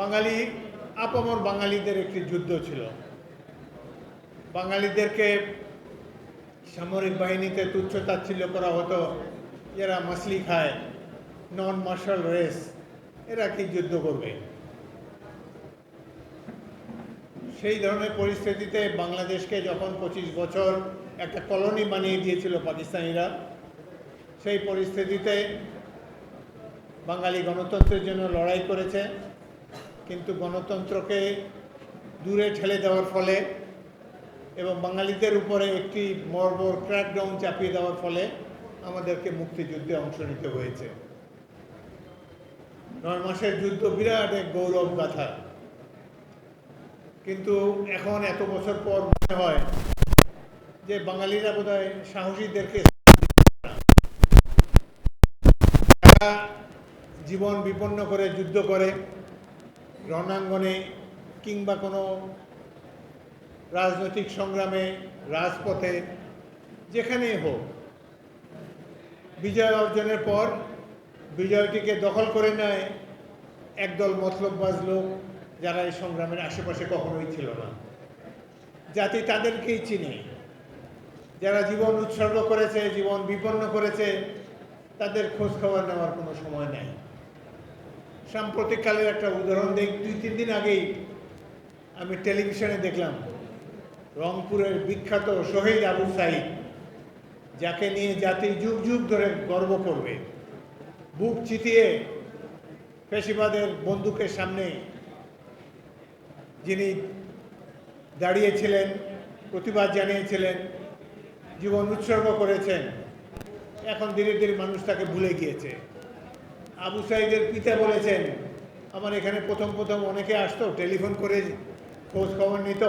বাঙালি, আপামর বাঙালিদের একটি যুদ্ধ ছিল। বাঙালিদেরকে সামরিক বাহিনীতে তুচ্ছ তাচ্ছিল্য করা হতো। এরা মাছলি খায়, নন মার্শাল রেস, এরা কি যুদ্ধ করবে? সেই ধরনের পরিস্থিতিতে বাংলাদেশকে যখন পঁচিশ বছর একটা কলোনি বানিয়ে দিয়েছিল পাকিস্তানিরা, সেই পরিস্থিতিতে বাঙালি গণতন্ত্রের জন্য লড়াই করেছে। কিন্তু গণতন্ত্রকে দূরে ঠেলে দেওয়ার ফলে এবং বাঙালিদের উপরে একটি বর্বর ক্র্যাকডাউন চাপিয়ে দেওয়ার ফলে আমাদেরকে মুক্তিযুদ্ধে অংশ নিতে হয়েছে। নয় মাসের যুদ্ধ বিরাট এক গৌরব গাথা। কিন্তু এখন এত বছর পর মনে হয় যে বাঙালিরা বোধহয় সাহসীদেরকে যারা জীবন বিপন্ন করে যুদ্ধ করে রণাঙ্গনে কিংবা কোনো রাজনৈতিক সংগ্রামে, রাজপথে, যেখানেই হোক, বিজয় অর্জনের পর বিজয়টিকে দখল করে নেয় একদল মতলববাজ লোক যারা এই সংগ্রামের আশেপাশে কখনোই ছিল না। জাতি তাদেরকেই চিনে। যারা জীবন উৎসর্গ করেছে, জীবন বিপন্ন করেছে, তাদের খোঁজ খবর নেওয়ার কোনো সময় নেই। সাম্প্রতিককালের একটা উদাহরণ দিই। দুই, তিন দিন আগেই আমি টেলিভিশনে দেখলাম রংপুরের বিখ্যাত শহীদ আবু সাইদ, যাকে নিয়ে জাতি যুগ যুগ ধরে গর্ব করবে। বুক চিতিয়ে পেশিবাদের বন্দুকের সামনে যিনি দাঁড়িয়েছিলেন, প্রতিবাদ জানিয়েছিলেন, জীবন উৎসর্গ করেছেন, এখন ধীরে ধীরে মানুষ তাকে ভুলে গিয়েছে। আবু সাইদের পিতা বলেছেন, আমার এখানে প্রথম প্রথম অনেকে আসতো, টেলিফোন করে খোঁজ খবর নিত।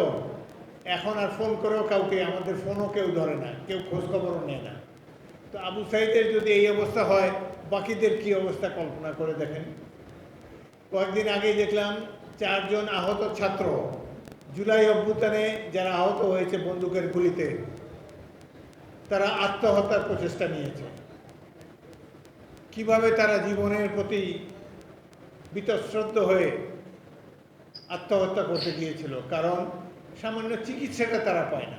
এখন আর ফোন করেও কাউকে, আমাদের ফোনও কেউ ধরে না, কেউ খোঁজ খবরও নেয় না। তো আবু সাইদের যদি এই অবস্থা হয়, বাকিদের কি অবস্থা কল্পনা করে দেখেন? কয়েকদিন আগে দেখলাম, চারজন আহত ছাত্র জুলাই অভ্যুত্থানে যারা আহত হয়েছে বন্দুকের গুলিতে, তারা আত্মহত্যার প্রচেষ্টা নিয়েছে। কীভাবে তারা জীবনের প্রতি বিতশ্রদ্ধ হয়ে আত্মহত্যা করতে গিয়েছিল? কারণ সামান্য চিকিৎসাটা তারা পায় না।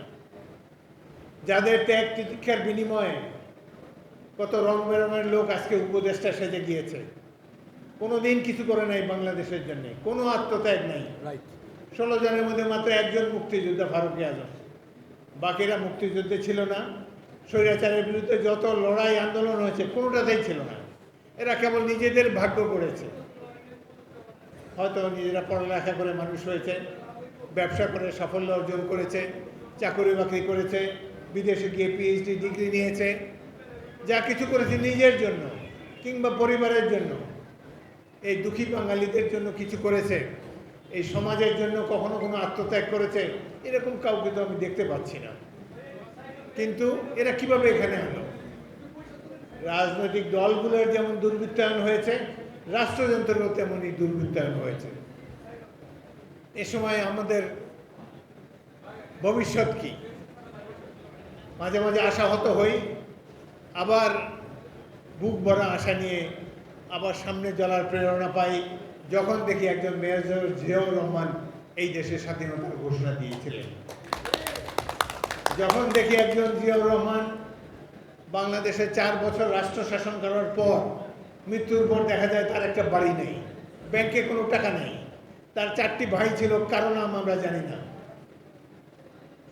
যাদের ত্যাগ তিতিক্ষার বিনিময়ে কত রং বেরঙের লোক আজকে উপদেষ্টা সেজে গিয়েছে। কোনো দিন কিছু করে নাই বাংলাদেশের জন্য। কোনো আত্মত্যাগ নাই। রাইট ষোলো জনের মধ্যে মাত্র একজন মুক্তিযোদ্ধা ফারুকি আজম। বাকিরা মুক্তিযুদ্ধে ছিল না। স্বৈরাচারের বিরুদ্ধে যত লড়াই আন্দোলন হয়েছে কোনোটাতেই ছিল না। এরা কেবল নিজেদের ভাগ্য করেছে। হয়তো নিজেরা পড়ালেখা করে মানুষ হয়েছে, ব্যবসা করে সাফল্য অর্জন করেছে, চাকরি বাকরি করেছে, বিদেশে গিয়ে পিএইচডি ডিগ্রি নিয়েছে, যা কিছু করেছে নিজের জন্য কিংবা পরিবারের জন্য। এই দুঃখী বাঙালিদের জন্য কিছু করেছে, এই সমাজের জন্য কখনো কোনো আত্মত্যাগ করেছে, এরকম কাউকে তো আমি দেখতে পাচ্ছি না। কিন্তু এরা কীভাবে এখানে হলো রাজনৈতিক দলগুলোর যেমন দুর্বৃত্তায়ন হয়েছে, রাষ্ট্রযন্ত্রেরও তেমনই দুর্বৃত্তায়ন হয়েছে। এ সময় আমাদের ভবিষ্যৎ কি? মাঝে মাঝে আশাহত হই, আবার বুক ভরা আশা নিয়ে আবার সামনে চলার প্রেরণা পাই, যখন দেখি একজন মেজর জিয়াউর রহমান এই দেশের স্বাধীনতার ঘোষণা দিয়েছিলেন। যখন দেখি একজন জিয়াউর রহমান বাংলাদেশে চার বছর রাষ্ট্র শাসন করার পর মৃত্যুর পর দেখা যায় তার একটা বাড়ি নেই। ব্যাংকে কোনো টাকা নেই। তার চারটি ভাই ছিল, কারও নাম আমরা জানি না।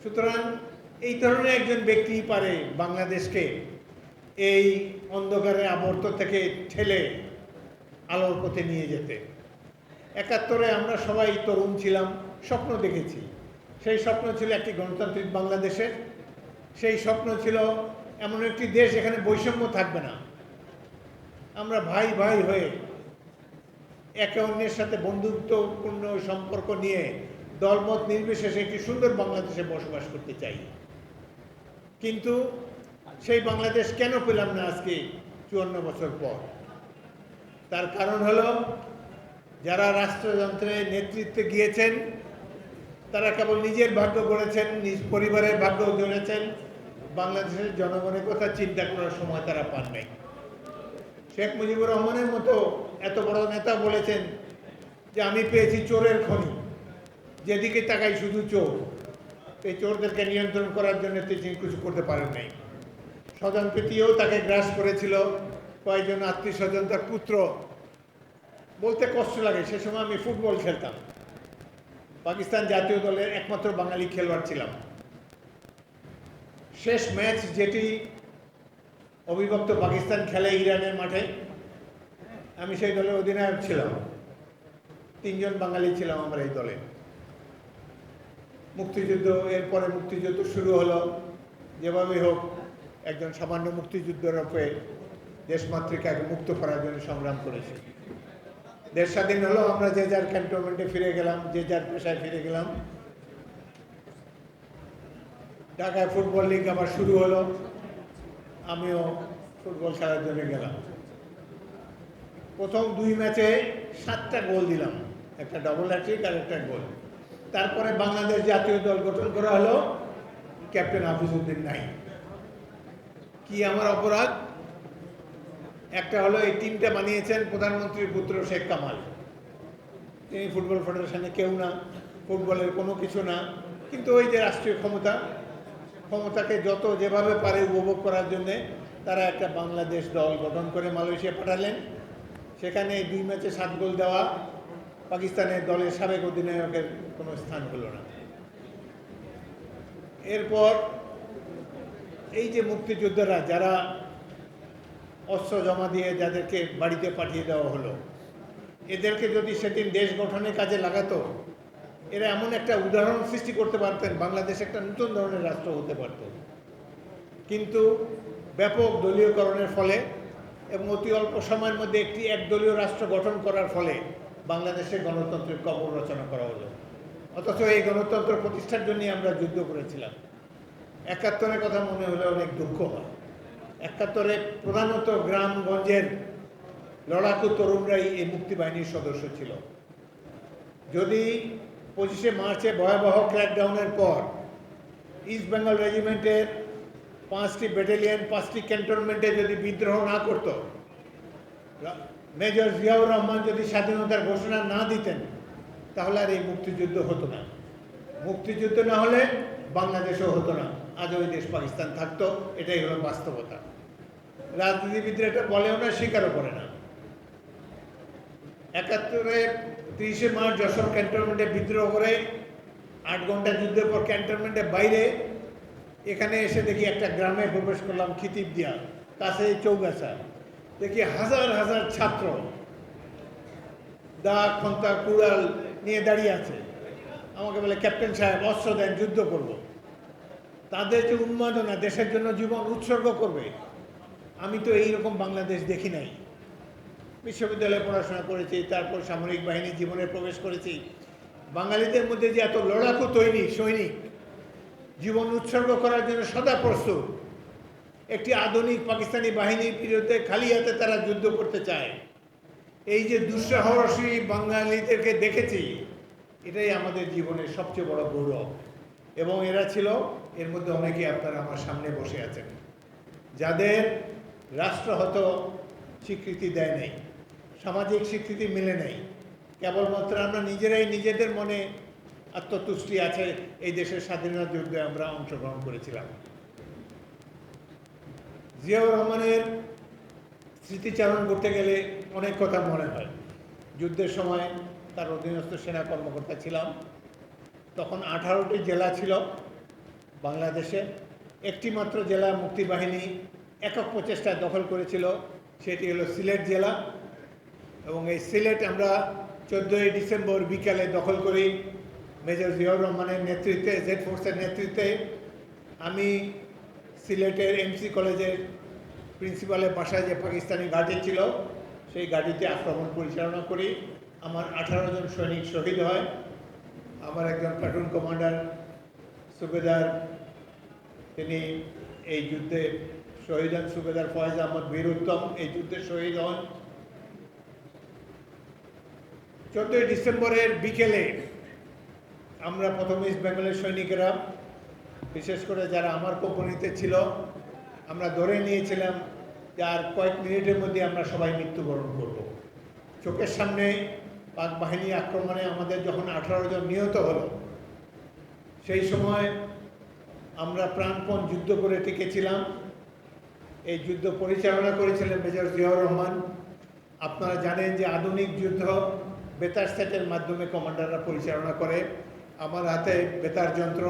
সুতরাং এই ধরনের একজন ব্যক্তি পারে বাংলাদেশকে এই অন্ধকারে আবর্ত থেকে ঠেলে আলোর পথে নিয়ে যেতে। একাত্তরে আমরা সবাই তরুণ ছিলাম, স্বপ্ন দেখেছি। সেই স্বপ্ন ছিল একটি গণতান্ত্রিক বাংলাদেশের। সেই স্বপ্ন ছিল এমন একটি দেশ এখানে বৈষম্য থাকবে না। আমরা ভাই ভাই হয়ে একে অন্যের সাথে বন্ধুত্বপূর্ণ সম্পর্ক নিয়ে দলমত নির্বিশেষে একটি সুন্দর বাংলাদেশে বসবাস করতে চাই। কিন্তু সেই বাংলাদেশ কেন পেলাম না আজকে চুয়ান্ন বছর পর? তার কারণ হলো, যারা রাষ্ট্রযন্ত্রে নেতৃত্বে গিয়েছেন, তারা কেবল নিজের ভাগ্য গড়েছেন, নিজ পরিবারের ভাগ্য গড়েছেন বাংলাদেশের জনগণের কথা চিন্তা করার সময় তারা পান নাই। শেখ মুজিবুর রহমানের মতো এত বড় নেতা বলেছেন যে আমি পেয়েছি চোরের খনি, যেদিকে তাকাই শুধু চোর। এই চোরদেরকে নিয়ন্ত্রণ করার জন্য তিনি কিছু করতে পারেন নাই। স্বজন প্রীতিও তাকে গ্রাস করেছিল, কয়েকজন আত্মীয় স্বজন তার পুত্র। বলতে কষ্ট লাগে, সে সময় আমি ফুটবল খেলতাম। পাকিস্তান জাতীয় দলের একমাত্র বাঙালি খেলোয়াড় ছিলাম। শেষ ম্যাচ যেটি অবিভক্ত পাকিস্তান খেলে ইরানের মাঠে, আমি সেই দলের অধিনায়ক ছিলাম। তিনজন বাঙালি ছিলাম আমরা এই দলে। মুক্তিযুদ্ধ, এরপরে মুক্তিযুদ্ধ শুরু হলো। যেভাবেই হোক, একজন সামান্য মুক্তিযুদ্ধের রূপে দেশমাতৃকাকে মুক্ত করার জন্য সংগ্রাম করেছি। দেশ স্বাধীন হলো, আমরা যে যার ক্যান্টনমেন্টে ফিরে গেলাম, যে যার পেশায় ফিরে গেলাম। ঢাকায় ফুটবল লিগ আবার শুরু হলো। আমিও ফুটবল খেলার জন্য গেলাম। প্রথম দুই ম্যাচে সাতটা গোল দিলাম। একটা ডবল হ্যাট্রিক আর একটা গোল তারপরে বাংলাদেশ জাতীয় দল গঠন করা হলো ক্যাপ্টেন হাফিজউদ্দিন নাই কি আমার অপরাধ? একটা হলো এই টিমটা বানিয়েছেন প্রধানমন্ত্রীর পুত্র শেখ কামাল। তিনি ফুটবল ফেডারেশনে কেউ না ফুটবলের কোনো কিছু না। কিন্তু ওই যে রাষ্ট্রীয় ক্ষমতা ক্ষমতাকে যত যেভাবে পারে উপভোগ করার জন্যে তারা একটা বাংলাদেশ দল গঠন করে মালয়েশিয়া পাঠালেন। সেখানে দুই ম্যাচে সাত গোল দেওয়া পাকিস্তানের দলের সাবেক অধিনায়কের কোনো স্থান হলো না। এরপর এই যে মুক্তিযোদ্ধারা যারা অস্ত্র জমা দিয়ে যাদেরকে বাড়িতে পাঠিয়ে দেওয়া হলো, এদেরকে যদি সেদিন দেশ গঠনের কাজে লাগাতো এরা এমন একটা উদাহরণ সৃষ্টি করতে পারতেন, বাংলাদেশ একটা নতুন ধরনের রাষ্ট্র হতে পারত। কিন্তু ব্যাপক দলীয়করণের ফলে এবং অতি অল্প সময়ের মধ্যে একটি একদলীয় রাষ্ট্র গঠন করার ফলে বাংলাদেশের গণতন্ত্রের কবর রচনা করা হলো। অথচ এই গণতন্ত্র প্রতিষ্ঠার জন্যই আমরা যুদ্ধ করেছিলাম। একাত্তরের কথা মনে হলে অনেক দুঃখ হয়। একাত্তরে প্রধানত গ্রামগঞ্জের লড়াকু তরুণরাই এই মুক্তিবাহিনীর সদস্য ছিল। যদি পঁচিশে মার্চে ভয়াবহ ক্র্যাকডাউনের পর ইস্ট বেঙ্গল রেজিমেন্টের পাঁচটি ব্যাটালিয়ন পাঁচটি ক্যান্টনমেন্টে যদি বিদ্রোহ না করত মেজর জিয়াউর রহমান যদি স্বাধীনতার ঘোষণা না দিতেন, তাহলে আর এই মুক্তিযুদ্ধ হতো না। মুক্তিযুদ্ধ না হলে বাংলাদেশও হতো না। আজ ওই দেশ পাকিস্তান থাকতো, এটাই হলো বাস্তবতা। রাজনীতিবিদরা এটা বলেও না, স্বীকারও করে না। একাত্তরে তিরিশে মার্চ যশোর ক্যান্টনমেন্টে বিদ্রোহ করে, আট ঘণ্টা যুদ্ধের পর ক্যান্টনমেন্টের বাইরে এখানে এসে দেখি একটা গ্রামে প্রবেশ করলাম খিতিব দিয়া, কাছে চৌগাছা। দেখি হাজার হাজার ছাত্র দা, খন্তা, কুড়াল নিয়ে দাঁড়িয়ে আছে। আমাকে বলে, ক্যাপ্টেন সাহেব, অস্ত্র দেন, যুদ্ধ করব। তাদের যে উন্মাদনা, দেশের জন্য জীবন উৎসর্গ করবে, আমি তো এইরকম বাংলাদেশ দেখি নাই। বিশ্ববিদ্যালয়ে পড়াশোনা করেছি, তারপর সামরিক বাহিনী জীবনে প্রবেশ করেছি। বাঙালিদের মধ্যে যে এত লড়াকু তৈরি, সৈনিক, জীবন উৎসর্গ করার জন্য সদা প্রস্তুত, একটি আধুনিক পাকিস্তানি বাহিনীর বিরুদ্ধে খালি হাতে তারা যুদ্ধ করতে চায়। এই যে দুঃসাহসী বাঙালিদেরকে দেখেছি, এটাই আমাদের জীবনের সবচেয়ে বড় গৌরব। এবং এরা ছিল, এর মধ্যে অনেকে আপনারা আমার সামনে বসে আছেন। যাদের রাষ্ট্র স্বীকৃতি দেয় নাই। সামাজিক স্বীকৃতি মিলে নেই। কেবলমাত্র আমরা নিজেরাই নিজেদের মনে আত্মতুষ্টি আছে, এই দেশের স্বাধীনতা যুদ্ধে আমরা অংশগ্রহণ করেছিলাম। জিয়াউর রহমানের স্মৃতিচারণ করতে গেলে অনেক কথা মনে হয়। যুদ্ধের সময় তার অধীনস্থ সেনা কর্মকর্তা ছিলাম। তখন আঠারোটি জেলা ছিল বাংলাদেশে। একটি মাত্র জেলা মুক্তিবাহিনী একক প্রচেষ্টায় দখল করেছিল, সেটি হলো সিলেট জেলা। এবং এই সিলেট আমরা চোদ্দোই ডিসেম্বর বিকালে দখল করি মেজর জিয়াউর রহমানের নেতৃত্বে, জেড ফোর্সের নেতৃত্বে। আমি সিলেটের এমসি কলেজের প্রিন্সিপালের বাসায় যে পাকিস্তানি ঘাঁটি ছিল, সেই ঘাঁটিতে আক্রমণ পরিচালনা করি। আমার আঠারো জন সৈনিক শহীদ হয়। আমার একজন প্লাটুন কমান্ডার সুবেদার, তিনি এই যুদ্ধে শহীদ হন। সুবেদার ফয়েজ আহমদ বীর উত্তম এই যুদ্ধে শহীদ হন। চোদ্দোই ডিসেম্বরের বিকেলে আমরা প্রথম ইস্ট বেঙ্গলের সৈনিকেরা, বিশেষ করে যারা আমার কোম্পানিতে ছিল, আমরা ধরে নিয়েছিলাম যে আর কয়েক মিনিটের মধ্যে আমরা সবাই মৃত্যুবরণ করব। চোখের সামনে পাক বাহিনী আক্রমণে আমাদের যখন আঠারো জন নিহত হলো, সেই সময় আমরা প্রাণপণ যুদ্ধ করে টিকেছিলাম। এই যুদ্ধ পরিচালনা করেছিলেন মেজর জিয়াউর রহমান। আপনারা জানেন যে আধুনিক যুদ্ধ বেতার সেটের মাধ্যমে কমান্ডাররা পরিচালনা করে। আমার হাতে বেতার যন্ত্র,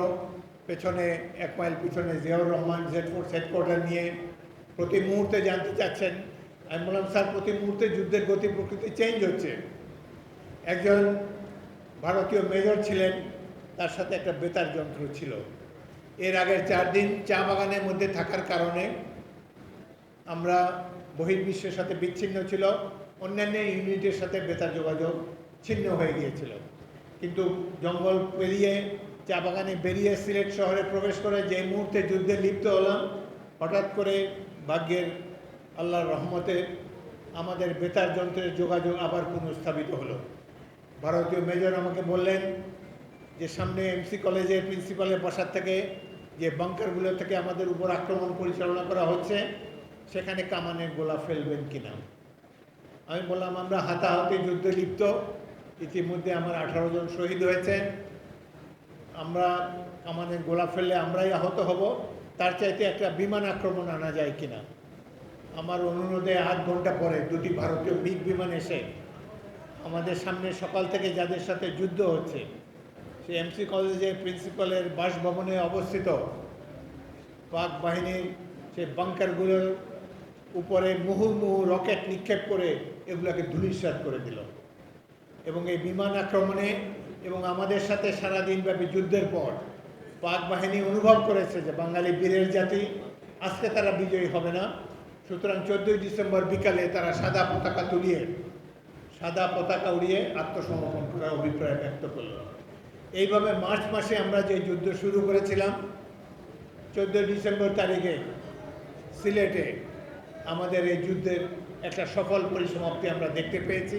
পেছনে এক মাইল পিছনে Ziaur Rahman Z force headquarter নিয়ে প্রতি মুহূর্তে জানতে চাচ্ছেন। বললাম, স্যার, প্রতি মুহূর্তে যুদ্ধের গতি প্রকৃতি চেঞ্জ হচ্ছে। একজন ভারতীয় মেজর ছিলেন, তার সাথে একটা বেতার যন্ত্র ছিল। এর আগের চার দিন চা বাগানের মধ্যে থাকার কারণে আমরা বহির্বিশ্বের সাথে বিচ্ছিন্ন ছিল। অন্যান্য ইউনিটের সাথে বেতার যোগাযোগ ছিন্ন হয়ে গিয়েছিল। কিন্তু জঙ্গল পেরিয়ে, চা বাগানে বেরিয়ে সিলেট শহরে প্রবেশ করে যে মুহূর্তে যুদ্ধে লিপ্ত হলাম, হঠাৎ করে ভাগ্যের আল্লাহর রহমতে আমাদের বেতার যন্ত্রের যোগাযোগ আবার পুনঃস্থাপিত হলো। ভারতীয় মেজর আমাকে বললেন যে, সামনে এমসি কলেজের প্রিন্সিপালের বাসার থেকে যে বাংকারগুলো থেকে আমাদের উপর আক্রমণ পরিচালনা করা হচ্ছে, সেখানে কামানের গোলা ফেলবেন কিনা? আমি বললাম, আমরা হাতাহাতি যুদ্ধে লিপ্ত। ইতিমধ্যে আমার আঠারো জন শহীদ হয়েছে আমরা আমাদের গোলা ফেললে আমরাই আহত হব। তার চাইতে একটা বিমান আক্রমণ আনা যায় কিনা? আমার অনুরোধে আধ ঘণ্টা পরে দুটি ভারতীয় মিগ বিমান এসে আমাদের সামনে সকাল থেকে যাদের সাথে যুদ্ধ হচ্ছে সে এমসি কলেজের প্রিন্সিপালের বাসভবনে অবস্থিত পাক বাহিনীর সে বাংকারগুলোর উপরে মুহুর্মুহু রকেট নিক্ষেপ করে এগুলোকে ধূলিসাৎ করে দিল। এবং এই বিমান আক্রমণে এবং আমাদের সাথে সারাদিনব্যাপী যুদ্ধের পর পাক বাহিনী অনুভব করেছে যে বাঙালি বীরের জাতি, আজকে তারা বিজয়ী হবে না। সুতরাং চোদ্দোই ডিসেম্বর বিকালে তারা সাদা পতাকা তুলিয়ে, সাদা পতাকা উড়িয়ে আত্মসমর্পণ করার অভিপ্রায় ব্যক্ত করল। এইভাবে মার্চ মাসে আমরা যে যুদ্ধ শুরু করেছিলাম, চোদ্দোই ডিসেম্বর তারিখে সিলেটে আমাদের এই যুদ্ধের একটা সফল পরিসমাপ্তি আমরা দেখতে পেয়েছি।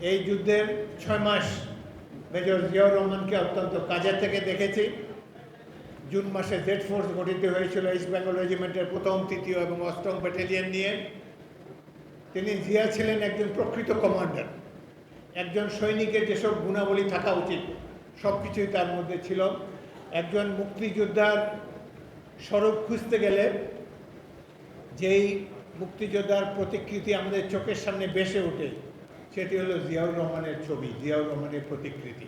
এই যুদ্ধের ছয় মাস মেজর জিয়াউর রহমানকে অত্যন্ত কাজের থেকে দেখেছি। জুন মাসে জেড ফোর্স গঠিত হয়েছিল ইস্ট বেঙ্গল রেজিমেন্টের প্রথম, তৃতীয় এবং অষ্টম ব্যাটালিয়ন নিয়ে। তিনি জিয়া ছিলেন একজন প্রকৃত কমান্ডার। একজন সৈনিকের যেসব গুণাবলী থাকা উচিত সব কিছুই তার মধ্যে ছিল। একজন মুক্তিযোদ্ধার স্বরূপ খুঁজতে গেলে যেই মুক্তিযোদ্ধার প্রতিকৃতি আমাদের চোখের সামনে বেসে ওঠে সেটি হলো জিয়াউর রহমানের ছবি, জিয়াউর রহমানের প্রতিকৃতি।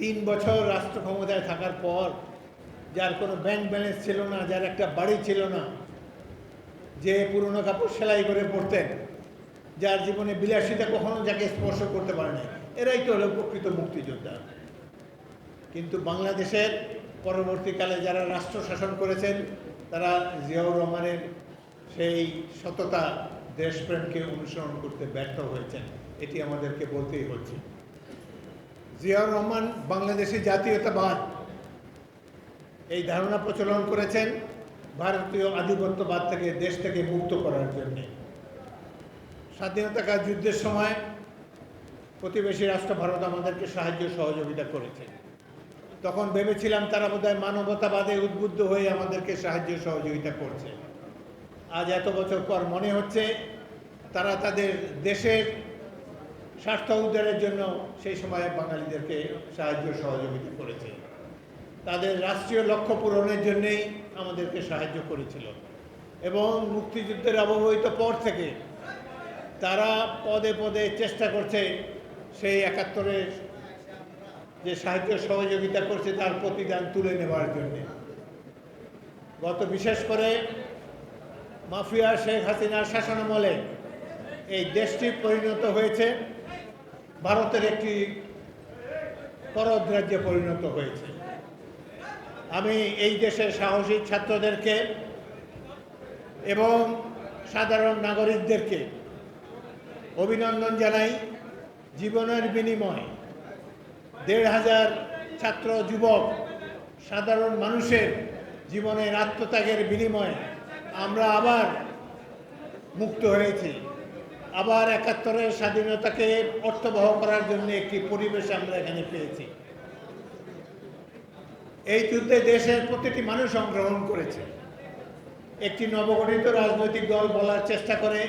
তিন বছর রাষ্ট্র ক্ষমতায় থাকার পর, যার কোনো ব্যাংক ব্যালেন্স ছিল না, যার একটা বাড়ি ছিল না, যে পুরনো কাপড় সেলাই করে পড়তেন যার জীবনে বিলাসিতা কখনো যাকে স্পর্শ করতে পারে না এরাই তো হলো প্রকৃত মুক্তিযোদ্ধা। কিন্তু বাংলাদেশের পরবর্তীকালে যারা রাষ্ট্র শাসন করেছেন, তারা জিয়াউর রহমানের সেই সততা দেশপ্রেমকে অনুসরণ করতে ব্যর্থ হয়েছেন, এটি আমাদেরকে বলতেই হচ্ছে। জিয়াউর রহমান বাংলাদেশি জাতীয়তাবাদ, এই ধারণা প্রচলন করেছেন ভারতীয় আধিপত্যবাদ থেকে, দেশ থেকে মুক্ত করার জন্য। স্বাধীনতাকাল যুদ্ধের সময় প্রতিবেশী রাষ্ট্র ভারত আমাদেরকে সাহায্য সহযোগিতা করেছে। তখন ভেবেছিলাম তারা বোধহয় মানবতাবাদে উদ্বুদ্ধ হয়ে আমাদেরকে সাহায্য সহযোগিতা করছে। আজ এত বছর পর মনে হচ্ছে তারা তাদের দেশের স্বার্থ উদ্ধারের জন্য সেই সময়ে বাঙালিদেরকে সাহায্য সহযোগিতা করেছে। তাদের রাষ্ট্রীয় লক্ষ্য পূরণের জন্যেই আমাদেরকে সাহায্য করেছিল এবং মুক্তিযুদ্ধের অবহিত পর থেকে তারা পদে পদে চেষ্টা করছে সেই একাত্তরের যে সাহায্য সহযোগিতা করছে তার প্রতিদান তুলে নেওয়ার জন্যে। গত বিশেষ করে মাফিয়া শেখ হাসিনার শাসনামলে এই দেশটি পরিণত হয়েছে। ভারতের একটি করদ রাজ্যে পরিণত হয়েছে। আমি এই দেশের সাহসী ছাত্রদেরকে এবং সাধারণ নাগরিকদেরকে অভিনন্দন জানাই। জীবনের বিনিময় দেড় হাজার ছাত্র যুবক, সাধারণ মানুষের জীবনের আত্মত্যাগের বিনিময়ে আমরা আবার মুক্ত হয়েছি। আবার একাত্তরের স্বাধীনতাকে অর্থবহ করার জন্য একটি পরিবেশ আমরা এখানে পেয়েছি। এই যুদ্ধে দেশের প্রতিটি মানুষ অংশগ্রহণ করেছে। একটি নবগঠিত রাজনৈতিক দল বলার চেষ্টা করে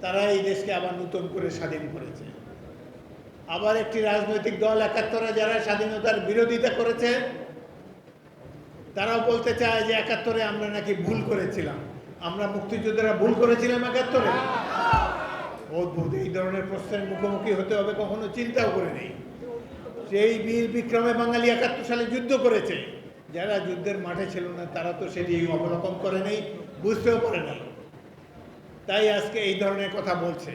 তারা এই দেশকে আবার নতুন করে স্বাধীন করেছে। আবার একটি রাজনৈতিক দল একাত্তরে যারা স্বাধীনতার বিরোধিতা করেছে তারাও বলতে চায় যে একাত্তরে আমরা নাকি ভুল করেছিলাম। আমরা মুক্তিযোদ্ধারা ভুল করেছিলাম একাত্তরে। অদ্ভুত এই ধরনের প্রশ্নের মুখোমুখি হতে হবে কখনো, চিন্তাও করে নেই। সেই বীর বিক্রমে বাঙালি একাত্তর সালে যুদ্ধ করেছে। যারা যুদ্ধের মাঠে ছিল না, তারা তো সেটি অবলোকন করে নেই, বুঝতেও পারে নাই। তাই আজকে এই ধরনের কথা বলছে।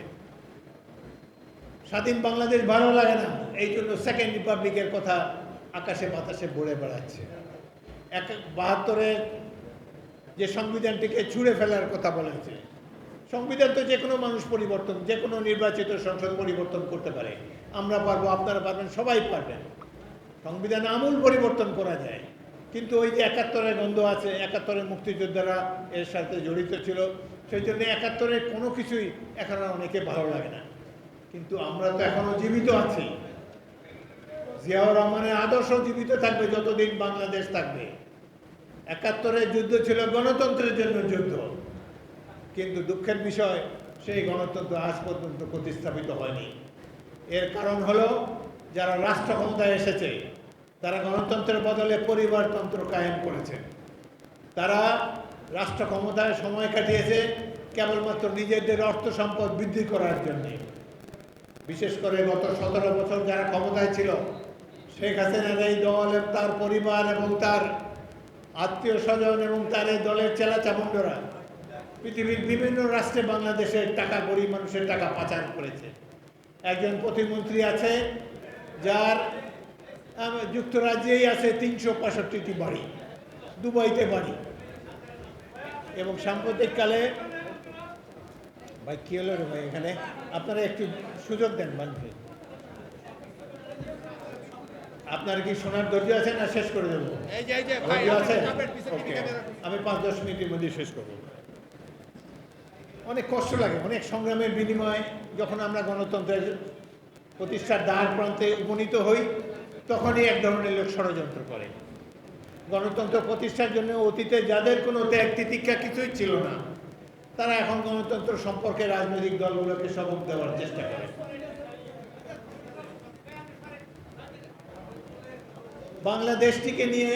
স্বাধীন বাংলাদেশ ভালো লাগে না, এই জন্য সেকেন্ড রিপাবলিকের কথা আকাশে বাতাসে বড়ে বেড়াচ্ছে। এক বাহাত্তরের যে সংবিধানটিকে ছুঁড়ে ফেলার কথা বলেছে সংবিধান তো যে কোনো মানুষ পরিবর্তন, যে কোনো নির্বাচিত সংসদ পরিবর্তন করতে পারে। আমরা পারব, আপনারা পারবেন, সবাই পারবেন। সংবিধান আমূল পরিবর্তন করা যায়। কিন্তু ওই যে একাত্তরের গন্ধ আছে, একাত্তরের মুক্তিযোদ্ধারা এর সাথে জড়িত ছিল, সেই জন্য একাত্তরের কোনো কিছুই এখন অনেকে ভালো লাগে না। কিন্তু আমরা তো এখনও জীবিত আছি। জিয়াউর রহমানের আদর্শ জীবিত থাকবে, যতদিন বাংলাদেশ থাকবে। একাত্তরের যুদ্ধ ছিল গণতন্ত্রের জন্য যুদ্ধ। কিন্তু দুঃখের বিষয়, সেই গণতন্ত্র আজ পর্যন্ত প্রতিস্থাপিত হয়নি। এর কারণ হলো, যারা রাষ্ট্র ক্ষমতায় এসেছে, তারা গণতন্ত্রের বদলে পরিবারতন্ত্র কায়েম করেছে। তারা রাষ্ট্র ক্ষমতায় সময় কাটিয়েছে কেবলমাত্র নিজেদের অর্থ সম্পদ বৃদ্ধি করার জন্যে। বিশেষ করে গত সতেরো বছর যারা ক্ষমতায় ছিল, শেখ হাসিনার এই দল, তার পরিবার এবং তার আত্মীয় স্বজন এবং তার এই দলের চেলা চামুন্ডরা পৃথিবীর বিভিন্ন রাষ্ট্রে বাংলাদেশের টাকা, গরিব মানুষের টাকা পাচার করেছে। একজন প্রতিমন্ত্রী আছে, যার যুক্তরাজ্যেই আছে তিনশো পঁয়ষট্টিটি বাড়ি, দুবাইতে বাড়ি। এবং সাম্প্রতিককালে, ভাই, কী হলো ভাই এখানে? আপনারা একটু সুযোগ দেন মানুষকে আপনার কি শোনার ধৈর্য আছে না শেষ করে দেবো? আছে। আমি পাঁচ দশ মিনিটের মধ্যে শেষ করব। অনেক কষ্ট লাগে অনেক সংগ্রামের বিনিময়ে যখন আমরা গণতন্ত্রের প্রতিষ্ঠার দ্বার প্রান্তে উপনীত হই তখনই এক ধরনের লোক ষড়যন্ত্র করে। গণতন্ত্র প্রতিষ্ঠার জন্য অতীতে যাদের কোনো ত্যাগ তিতিক্ষা কিছুই ছিল না তারা এখন গণতন্ত্র সম্পর্কে রাজনৈতিক দলগুলোকে সবক দেওয়ার চেষ্টা করে। বাংলাদেশটিকে নিয়ে